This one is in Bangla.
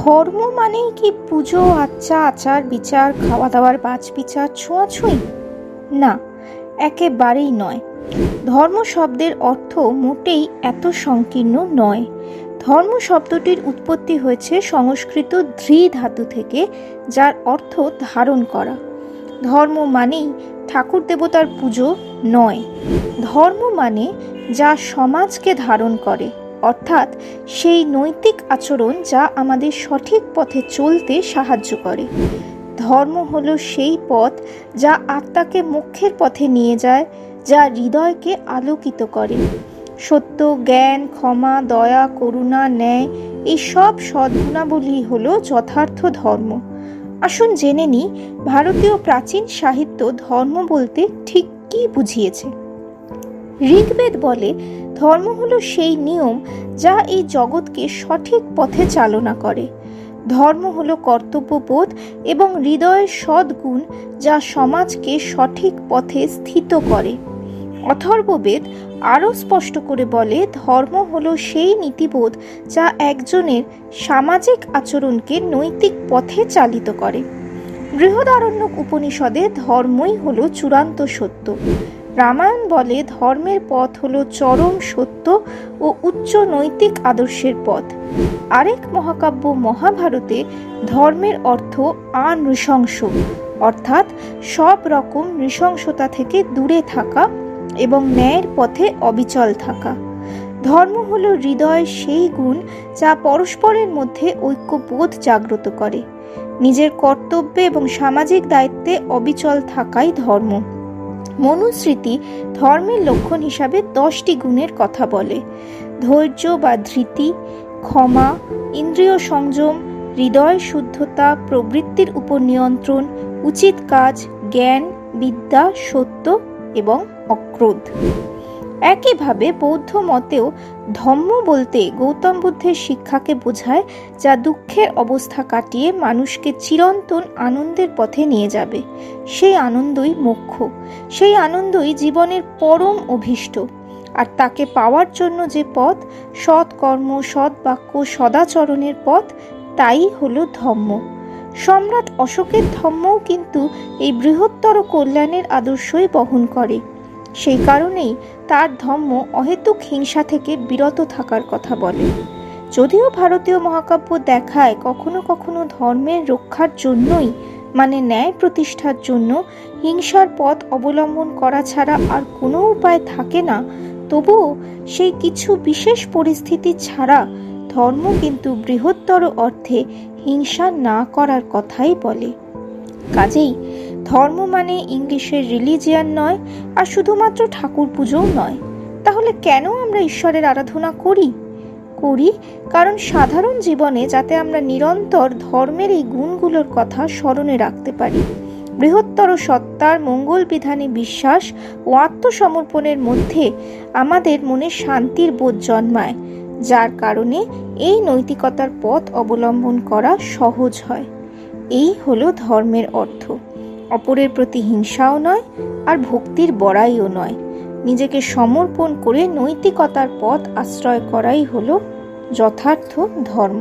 ধর্ম মানেই কি পুজো আচ্চা আচার, বিচার খাওয়া দাওয়ার বাজ বিচার ছোঁয়াছুঁই? না, একেবারেই নয়। ধর্ম শব্দের অর্থ মোটেই এত সংকীর্ণ নয়। ধর্ম শব্দটির উৎপত্তি হয়েছে সংস্কৃত ধৃ ধাতু থেকে, যার অর্থ ধারণ করা। ধর্ম মানেই ঠাকুর দেবতার পুজো নয়। ধর্ম মানে যা সমাজকে ধারণ করে। অর্থাৎ সেই নৈতিক আচরণ যা আমাদের সঠিক পথে চলতে সাহায্য করে। ধর্ম হলো সেই পথ যা আত্মাকে মুখ্যের পথে নিয়ে যায়, যা হৃদয়কে আলোকিত করে। সত্য, জ্ঞান, ক্ষমা, দয়া, করুণা, ন্যায়, এই সব সদ্গুণাবলী হলো যথার্থ ধর্ম। আসুন জেনে নিই, ভারতীয় প্রাচীন সাহিত্য ধর্ম বলতে ঠিক কী বুঝিয়েছে। ঋগ্বেদ বলে, ধর্ম হলো সেই নিয়ম যা এই জগৎকে সঠিক পথে চালনা করে। ধর্ম হলো কর্তব্যবোধ এবং হৃদয়ের সদ্গুণ যা সমাজকে সঠিক পথে স্থিত করে। অথর্ববেদ আরও স্পষ্ট করে বলে, ধর্ম হলো সেই নীতিবোধ যা একজনের সামাজিক আচরণকে নৈতিক পথে চালিত করে। বৃহদারণ্যক উপনিষদে ধর্মই হলো চূড়ান্ত সত্য। রামায়ণ বলে ধর্মের পথ হলো চরম সত্য ও উচ্চ নৈতিক আদর্শের পথ। আরেক মহাকাব্য মহাভারতে ধর্মের অর্থ আনৃশংস, অর্থাৎ সব রকম নৃশংসতা থেকে দূরে থাকা এবং ন্যায়ের পথে অবিচল থাকা। ধর্ম হলো হৃদয়ের সেই গুণ যা পরস্পরের মধ্যে ঐক্যবোধ জাগ্রত করে। নিজের কর্তব্যে এবং সামাজিক দায়িত্বে অবিচল থাকাই ধর্ম। মনুস্মৃতি ধর্মের লক্ষণ হিসাবে দশটি গুণের কথা বলে। ধৈর্য বা ধৃতি, ক্ষমা, ইন্দ্রিয় সংযম, হৃদয় শুদ্ধতা, প্রবৃত্তির উপর নিয়ন্ত্রণ, উচিত কাজ, জ্ঞান, বিদ্যা, সত্য এবং অক্রোধ। একইভাবে বৌদ্ধ মতেও ধম্ম বলতে গৌতম বুদ্ধের শিক্ষাকে বোঝায় যা দুঃখের অবস্থা কাটিয়ে মানুষকে চিরন্তন আনন্দের পথে নিয়ে যাবে। সেই আনন্দই মোক্ষ, সেই আনন্দই জীবনের পরম অভীষ্ট। আর তাকে পাওয়ার জন্য যে পথ সৎ কর্ম সৎ বাক্য সদাচরণের পথ, তাই হলো ধম্ম সম্রাট অশোকের ধম্মও কিন্তু এই বৃহত্তর কল্যাণের আদর্শই বহন করে। সেই কারণেই তার ধর্ম অহেতুক হিংসা থেকে বিরত থাকার কথা বলে। যদিও ভারতীয় মহাকাব্য দেখায় কখনো কখনো ধর্মের রক্ষার জন্যই মানে ন্যায় প্রতিষ্ঠার জন্য, হিংসার পথ অবলম্বন করা ছাড়া আর কোনো উপায় থাকে না, তবুও সেই কিছু বিশেষ পরিস্থিতি ছাড়া ধর্ম কিন্তু বৃহত্তর অর্থে হিংসা না করার কথাই বলে। কাজেই ধর্ম মানে ইংলিশের রিলিজিয়ান নয়, আর শুধুমাত্র ঠাকুর পুজোও নয়। তাহলে কেন আমরা ঈশ্বরের আরাধনা করি? করি কারণ সাধারণ জীবনে যাতে আমরা নিরন্তর ধর্মের এই গুণগুলোর কথা স্মরণে রাখতে পারি। বৃহত্তর সত্তার মঙ্গল বিধানে বিশ্বাস ও আত্মসমর্পণের মধ্যে আমাদের মনে শান্তির বোধ জন্মায়, যার কারণে এই নৈতিকতার পথ অবলম্বন করা সহজ হয়। এই হলো ধর্মের অর্থ। অপরের প্রতি হিংসাও নয়, আর ভক্তির বড়াইও নয়। নিজেকে সমর্পণ করে নৈতিকতার পথ আশ্রয় করাই হল যথার্থ ধর্ম।